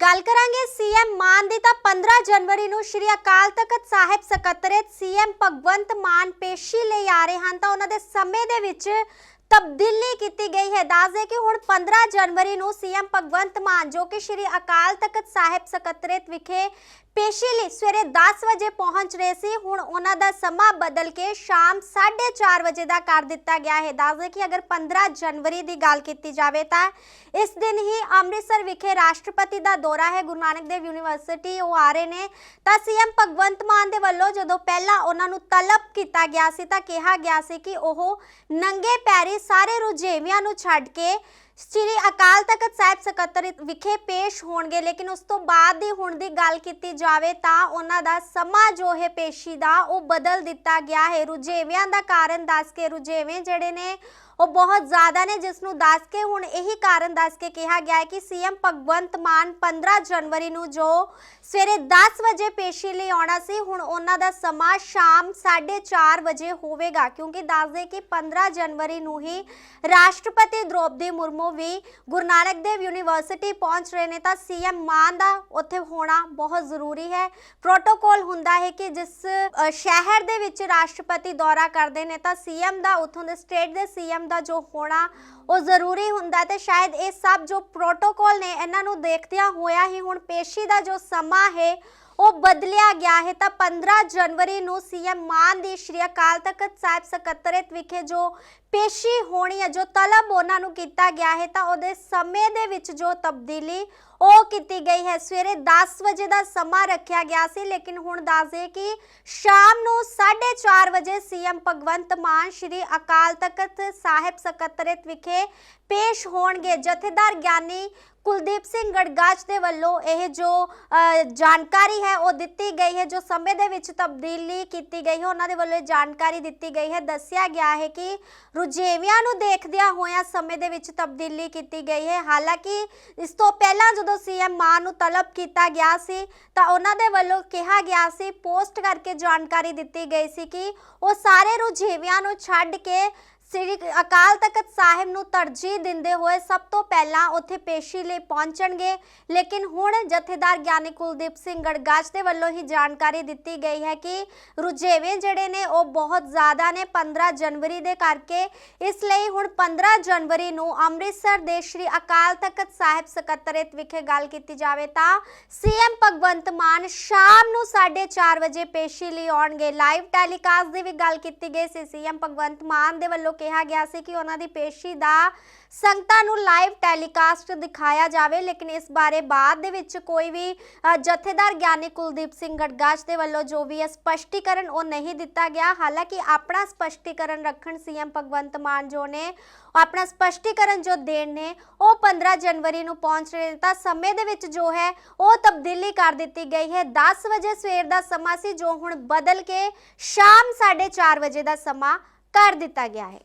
ਗੱਲ ਕਰਾਂਗੇ ਸੀਐਮ ਮਾਨ ਦੀ, ਤਾਂ 15 ਜਨਵਰੀ ਨੂੰ ਸ਼੍ਰੀ ਅਕਾਲ ਤਖਤ ਸਾਹਿਬ ਸਕੱਤਰੇਤ ਸੀਐਮ ਭਗਵੰਤ ਮਾਨ ਪੇਸ਼ੀ ਲਈ ਆ ਰਹੇ ਹਨ, ਤਾਂ ਉਹਨਾਂ ਦੇ ਸਮੇਂ ਦੇ ਵਿੱਚ ਤਬਦੀਲੀ ਕੀਤੀ ਗਈ ਹੈ। ਦੱਸ ਦੇ ਕਿ ਹੁਣ 15 ਜਨਵਰੀ ਨੂੰ ਸੀਐਮ ਭਗਵੰਤ ਮਾਨ, ਜੋ ਕਿ ਸ਼੍ਰੀ ਅਕਾਲ ਤਖਤ ਸਾਹਿਬ ਸਕੱਤਰੇਤ ਵਿਖੇ ਪੇਸ਼ੀ ਲਈ ਸਵੇਰੇ 10 ਵਜੇ ਪਹੁੰਚ ਰਹੇ ਸੀ। ਹੁਣ ਉਹਨਾਂ ਦਾ ਸਮਾਂ ਬਦਲ ਕੇ ਸ਼ਾਮ 4:30 ਵਜੇ ਦਾ ਕਰ ਦਿੱਤਾ ਗਿਆ ਹੈ। ਦੱਸ ਦੱਸਦੇ ਕਿ ਅਗਰ 15 ਜਨਵਰੀ ਦੀ ਗੱਲ ਕੀਤੀ ਜਾਵੇ ਤਾਂ ਇਸ ਦਿਨ ਹੀ ਅੰਮ੍ਰਿਤਸਰ ਵਿਖੇ ਰਾਸ਼ਟਰਪਤੀ ਦਾ ਦੌਰਾ ਹੈ। ਗੁਰੂ ਨਾਨਕ ਦੇਵ ਯੂਨੀਵਰਸਿਟੀ ਉਹ ਆ ਰਹੇ ਨੇ। ਤਾਂ ਸੀਐਮ ਭਗਵੰਤ ਮਾਨ ਦੇ ਵੱਲੋਂ ਜਦੋਂ ਪਹਿਲਾਂ ਉਹਨਾਂ ਨੂੰ ਤਲਬ ਕੀਤਾ ਗਿਆ ਸੀ ਤਾਂ ਕਿਹਾ ਗਿਆ ਸੀ ਕਿ ਉਹ ਨੰਗੇ ਪੈਰੀ ਸਾਰੇ ਰੁਝੇਵਿਆਂ ਨੂੰ ਛੱਡ ਕੇ ਸ੍ਰੀ ਅਕਾਲ ਤਖਤ ਸਾਹਿਬ ਸਕੱਤਰ ਵਿਖੇ ਪੇਸ਼ ਹੋਣਗੇ, ਲੇਕਿਨ ਉਸ ਤੋਂ ਬਾਅਦ ਦੀ ਹੁਣ ਦੀ ਗੱਲ ਕੀਤੀ ਜਾਵੇ ਤਾਂ ਉਹਨਾਂ ਦਾ ਸਮਾਂ ਜੋ ਹੈ ਪੇਸ਼ੀ ਦਾ, ਉਹ ਬਦਲ ਦਿੱਤਾ ਗਿਆ ਹੈ। ਰੁਝੇਵਿਆਂ ਦਾ ਕਾਰਨ ਦੱਸ ਕੇ ਰੁਝੇਵੇਂ ਜਿਹੜੇ ਨੇ ਉਹ ਬਹੁਤ ਜ਼ਿਆਦਾ ਨੇ ਜਿਸ ਨੂੰ ਦੱਸ ਕੇ ਹੁਣ ਇਹੀ ਕਾਰਨ ਦੱਸ ਕੇ ਕਿਹਾ ਗਿਆ ਹੈ ਕਿ ਸੀਐਮ ਭਗਵੰਤ ਮਾਨ 15 ਜਨਵਰੀ ਨੂੰ ਜੋ ਸਵੇਰੇ 10 ਵਜੇ ਪੇਸ਼ੀ ਲਈ ਆਉਣਾ ਸੀ, ਹੁਣ ਉਹਨਾਂ ਦਾ ਸਮਾਂ ਸ਼ਾਮ 4:30 ਵਜੇ ਹੋਵੇਗਾ, ਕਿਉਂਕਿ ਦੱਸਦੇ ਕਿ 15 ਜਨਵਰੀ ਨੂੰ ਹੀ ਰਾਸ਼ਟਰਪਤੀ ਦ੍ਰੋਪਦੀ ਮੁਰਮੂ ਵੀ ਗੁਰੂ ਨਾਨਕ ਦੇਵ ਯੂਨੀਵਰਸਿਟੀ ਪਹੁੰਚ ਰਹੇ ਨੇ, ਤਾਂ ਸੀਐਮ ਮਾਨ ਦਾ ਉੱਥੇ ਹੋਣਾ ਬਹੁਤ ਜ਼ਰੂਰੀ ਹੈ। ਪ੍ਰੋਟੋਕੋਲ ਹੁੰਦਾ ਹੈ ਕਿ ਜਿਸ ਸ਼ਹਿਰ ਦੇ ਵਿੱਚ ਰਾਸ਼ਟਰਪਤੀ ਦੌਰਾ ਕਰਦੇ ਨੇ, ਤਾਂ ਸੀਐਮ ਦਾ ਉੱਥੋਂ ਦੇ ਸਟੇਟ ਦੇ ਸੀਐਮ ਦਾ ਜੋ ਹੋਣਾ ਉਹ ਜ਼ਰੂਰੀ ਹੁੰਦਾ ਤੇ ਸ਼ਾਇਦ ਇਹ ਸਭ ਜੋ ਪ੍ਰੋਟੋਕੋਲ ਨੇ ਇਹਨਾਂ ਨੂੰ ਦੇਖਦਿਆਂ ਹੋਇਆ ਹੀ ਹੁਣ ਪੇਸ਼ੀ ਦਾ ਜੋ ਸਮਾਂ ਹੈ, ਉਹ ਬਦਲਿਆ ਗਿਆ ਹੈ। ਤਾਂ 15 ਜਨਵਰੀ ਨੂੰ ਸੀਐਮ ਮਾਨ ਦੀ ਸ਼੍ਰੀ ਅਕਾਲ ਤਖਤ ਸਾਹਿਬ ਸਕੱਤਰੇਤ ਵਿਖੇ ਜੋ ਪੇਸ਼ੀ ਹੋਣੀ ਹੈ, ਜੋ ਤਲਬ ਉਹਨਾਂ ਨੂੰ ਕੀਤਾ ਗਿਆ ਹੈ, ਤਾਂ ਉਹਦੇ ਸਮੇਂ ਦੇ ਵਿੱਚ ਜੋ ਤਬਦੀਲੀ ਉਹ ਕੀਤੀ ਗਈ ਹੈ। ਸਵੇਰੇ 10 ਵਜੇ ਦਾ ਸਮਾਂ ਰੱਖਿਆ ਗਿਆ ਸੀ, ਲੇਕਿਨ ਹੁਣ ਦੱਸ ਦੇ ਕਿ ਸ਼ਾਮ ਨੂੰ 4:30 ਵਜੇ ਸੀਐਮ ਭਗਵੰਤ ਮਾਨ ਸ਼੍ਰੀ ਅਕਾਲ ਤਖਤ ਸਾਹਿਬ ਸਕੱਤਰੇਤ ਵਿਖੇ ਪੇਸ਼ ਹੋਣਗੇ। ਜਥੇਦਾਰ ਗਿਆਨੀ ਕੁਲਦੀਪ ਸਿੰਘ ਗੜਗਾਚ ਦੇ ਵੱਲੋਂ ਇਹ ਜੋ ਜਾਣਕਾਰੀ ਹੈ, ਉਹ ਦਿੱਤੀ ਗਈ ਹੈ, ਜੋ ਸਮੇਂ ਦੇ ਵਿੱਚ ਤਬਦੀਲੀ ਕੀਤੀ ਗਈ ਹੈ, ਉਹਨਾਂ ਦੇ ਵੱਲੋਂ ਇਹ ਜਾਣਕਾਰੀ ਦਿੱਤੀ ਗਈ ਹੈ। ਦੱਸਿਆ ਗਿਆ ਹੈ ਕਿ ਰੁਝੇਵਿਆਂ ਨੂੰ ਦੇਖਦਿਆਂ ਹੋਇਆਂ ਸਮੇਂ ਦੇ ਵਿੱਚ ਤਬਦੀਲੀ ਕੀਤੀ ਗਈ ਹੈ। ਹਾਲਾਂਕਿ ਇਸ ਤੋਂ ਪਹਿਲਾਂ ਜਦੋਂ ਸੀਐਮ ਮਾਨ ਨੂੰ ਤਲਬ ਕੀਤਾ ਗਿਆ ਸੀ, ਤਾਂ ਉਹਨਾਂ ਦੇ ਵੱਲੋਂ ਕਿਹਾ ਗਿਆ ਸੀ, ਪੋਸਟ ਕਰਕੇ ਜਾਣਕਾਰੀ ਦਿੱਤੀ ਗਈ ਸੀ ਕਿ ਉਹ ਸਾਰੇ ਰੁਝੇਵਿਆਂ ਨੂੰ ਛੱਡ ਕੇ ਸ੍ਰੀ ਅਕਾਲ ਤਖਤ ਸਾਹਿਬ ਨੂੰ ਤਰਜੀਹ ਦਿੰਦੇ ਹੋਏ ਸਭ ਤੋਂ ਪਹਿਲਾਂ ਉੱਥੇ ਪੇਸ਼ੀ ਲਈ ਪਹੁੰਚਣਗੇ। ਲੇਕਿਨ ਹੁਣ ਜਥੇਦਾਰ ਗਿਆਨੀ ਕੁਲਦੀਪ ਸਿੰਘ ਗੜਗਾਜ ਦੇ ਵੱਲੋਂ ਹੀ ਜਾਣਕਾਰੀ ਦਿੱਤੀ ਗਈ ਹੈ ਕਿ ਰੁਝੇਵੇਂ ਜਿਹੜੇ ਨੇ ਉਹ ਬਹੁਤ ਜ਼ਿਆਦਾ ਨੇ 15 ਜਨਵਰੀ ਦੇ ਕਰਕੇ। ਇਸ ਲਈ ਹੁਣ 15 ਜਨਵਰੀ ਨੂੰ ਅੰਮ੍ਰਿਤਸਰ ਦੇ ਸ੍ਰੀ ਅਕਾਲ ਤਖਤ ਸਾਹਿਬ ਸਕੱਤਰੇਤ ਵਿਖੇ ਗੱਲ ਕੀਤੀ ਜਾਵੇ ਤਾਂ ਸੀਐਮ ਭਗਵੰਤ ਮਾਨ ਸ਼ਾਮ ਨੂੰ 4:30 ਵਜੇ ਪੇਸ਼ੀ ਲਈ ਆਉਣਗੇ। ਲਾਈਵ ਟੈਲੀਕਾਸਟ ਦੀ ਵੀ ਗੱਲ ਕੀਤੀ ਗਈ ਸੀ। ਸੀਐਮ ਭਗਵੰਤ ਮਾਨ ਦੇ ਵੱਲੋਂ ਕਿਹਾ ਗਿਆ ਸੀ ਕਿ ਉਹਨਾਂ ਦੀ ਪੇਸ਼ੀ ਦਾ ਸੰਗਤਾਂ ਨੂੰ ਲਾਈਵ ਟੈਲੀਕਾਸਟ ਦਿਖਾਇਆ ਜਾਵੇ, ਲੇਕਿਨ ਇਸ ਬਾਰੇ ਬਾਅਦ ਦੇ ਵਿੱਚ ਕੋਈ ਵੀ ਜਥੇਦਾਰ ਗਿਆਨੀ ਕੁਲਦੀਪ ਸਿੰਘ ਗੜਗਾਚ ਦੇ ਵੱਲੋਂ ਜੋ ਵੀ ਹੈ ਸਪਸ਼ਟੀਕਰਨ ਉਹ ਨਹੀਂ ਦਿੱਤਾ ਗਿਆ। ਹਾਲਾਂਕਿ ਆਪਣਾ ਸਪਸ਼ਟੀਕਰਨ ਰੱਖਣ ਸੀਐਮ ਭਗਵੰਤ ਮਾਨ ਜੋ ਨੇ, ਆਪਣਾ ਸਪਸ਼ਟੀਕਰਨ ਜੋ ਦੇਣ ਨੇ, ਉਹ 15 ਜਨਵਰੀ ਨੂੰ ਪਹੁੰਚ ਰਹੇ ਨੇ। ਤਾਂ ਸਮੇਂ ਦੇ ਵਿੱਚ ਜੋ ਹੈ, ਉਹ ਤਬਦੀਲੀ ਕਰ ਦਿੱਤੀ ਗਈ ਹੈ। 10 ਵਜੇ ਸਵੇਰ ਦਾ ਸਮਾਂ ਸੀ ਜੋ ਹੁਣ ਬਦਲ ਕੇ ਸ਼ਾਮ 4:30 ਵਜੇ ਦਾ ਸਮਾਂ ਕਰ ਦਿੱਤਾ ਗਿਆ ਹੈ।